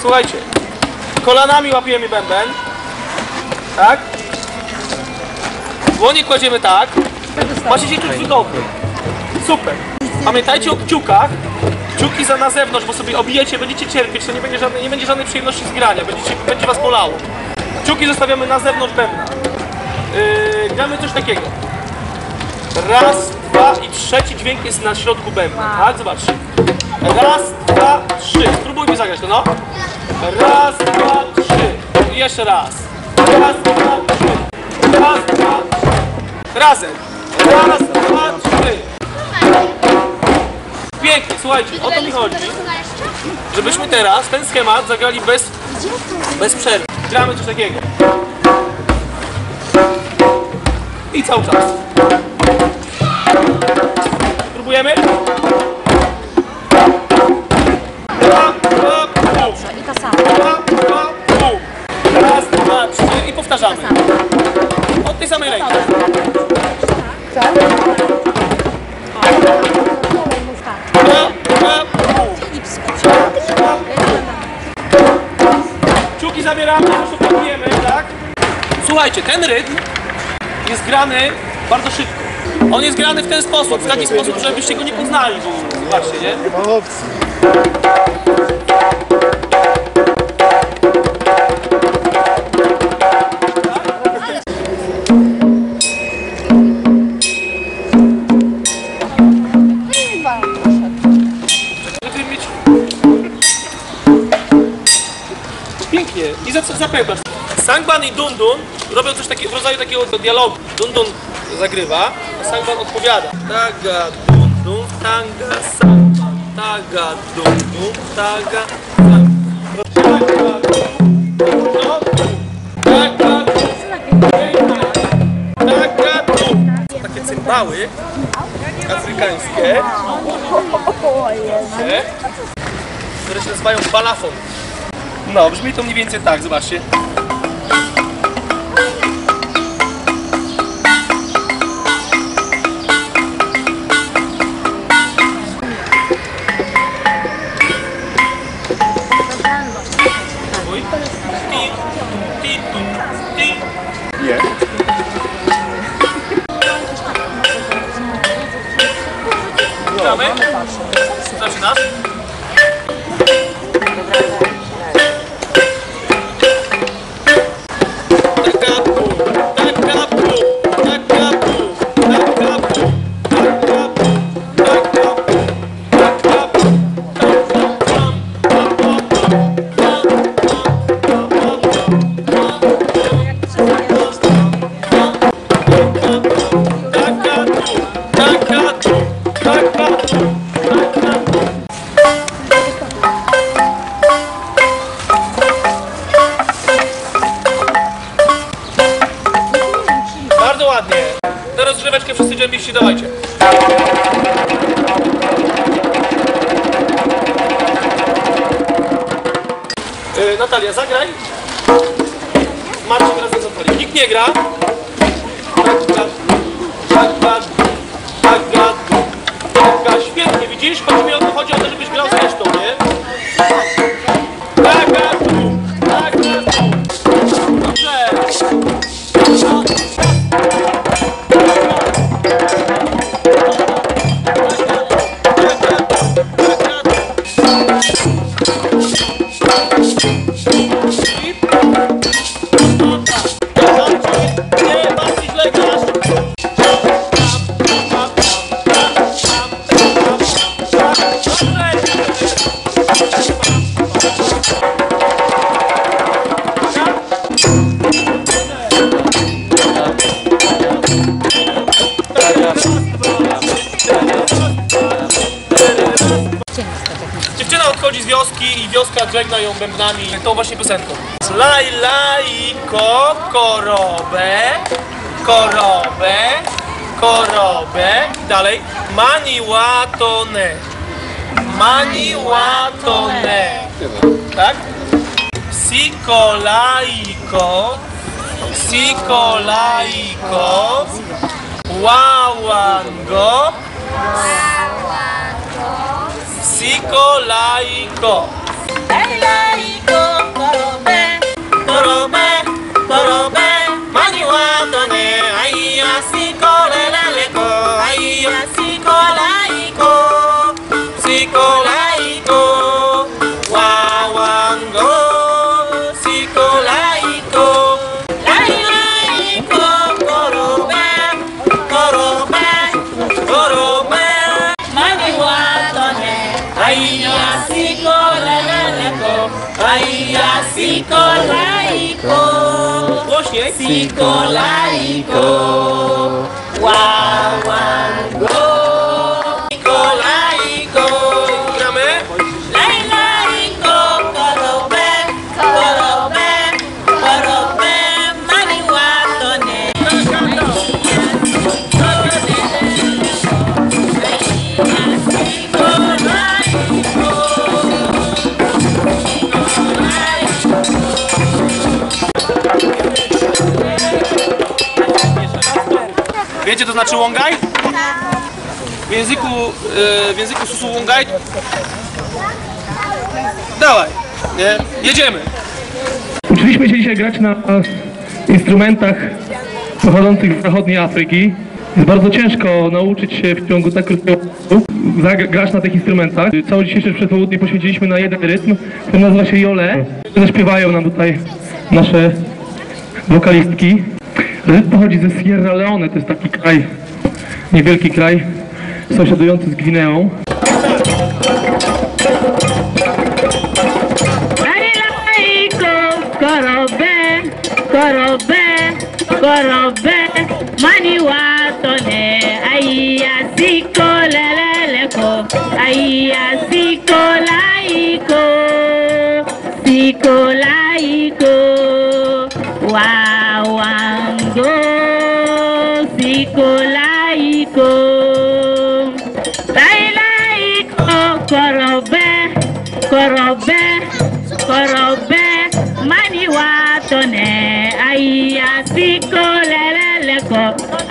Słuchajcie. Kolanami łapiemy bęben. Tak? Dłonie kładziemy tak. Macie się czuć wygodnie. Super. Pamiętajcie o kciukach. Kciuki za na zewnątrz, bo sobie obijecie, będziecie cierpieć, to nie będzie żadnej, nie będzie żadnej przyjemności z grania, będziecie, będzie was bolało. Kciuki zostawiamy na zewnątrz bębna. Yy, gramy coś takiego. Raz, dwa i trzeci dźwięk jest na środku bębna, tak? Zobaczcie. Raz, dwa, trzy. Spróbujmy zagrać to, no. Raz, dwa, trzy. I jeszcze raz. Raz, dwa, trzy. Raz, dwa, trzy. Razem. Raz, dwa, trzy. Pięknie, słuchajcie, o to mi chodzi, żebyśmy teraz ten schemat zagrali bez, bez przerwy. Gramy coś takiego. I cały czas. Próbujemy? Zabieramy, już opakujemy, tak? Słuchajcie, ten rytm jest grany bardzo szybko. On jest grany w ten sposób, w taki sposób, żebyście go nie poznali. Zobaczcie, nie? Nie ma opcji. I za, zapełniasz. Sangban i Dundun robią coś takiego, w rodzaju takiego dialogu. Dundun zagrywa, a Sangban odpowiada. Taga, Dundun, tanga, Sangban. Taga, Dundun, taga. Są takie cymbały afrykańskie, które się nazywają balafon. No, brzmi to mniej więcej tak, zobaczcie. Nie. Gramy? Zaczynasz? 40, dawajcie. Yy, Natalia, zagraj. Marcin razem z Antonią. Nikt nie gra. Tak, tak, tak, tak, tak, tak, tak, tak, świetnie, widzisz? Chodzi mi o to, chodzi o żebyś grał. Dziewczyna odchodzi z wioski i wioska żegna ją bębnami tą właśnie piosenką. Laj, lajko, korobę, korobę, korobę. I dalej. Mani Maniłatone. Tak? Psikolaiko. Psikolaiko. Wawango. Psikolaiko. sikolaiko sikolaiko wa wa go. Znaczy łongaj? W języku, e, w języku susu łongaj. Dawaj, nie? Jedziemy. Uczyliśmy się dzisiaj grać na instrumentach pochodzących z zachodniej Afryki. Jest bardzo ciężko nauczyć się w ciągu tak krótkiego grać na tych instrumentach. Całe dzisiejsze przedpołudnie poświęciliśmy na jeden rytm, który nazywa się Jole. Zaśpiewają nam tutaj nasze wokalistki. Rytm pochodzi ze Sierra Leone, to jest taki kraj, niewielki kraj sąsiadujący z Gwineą. Korobe, korobe, korobe, mani watone,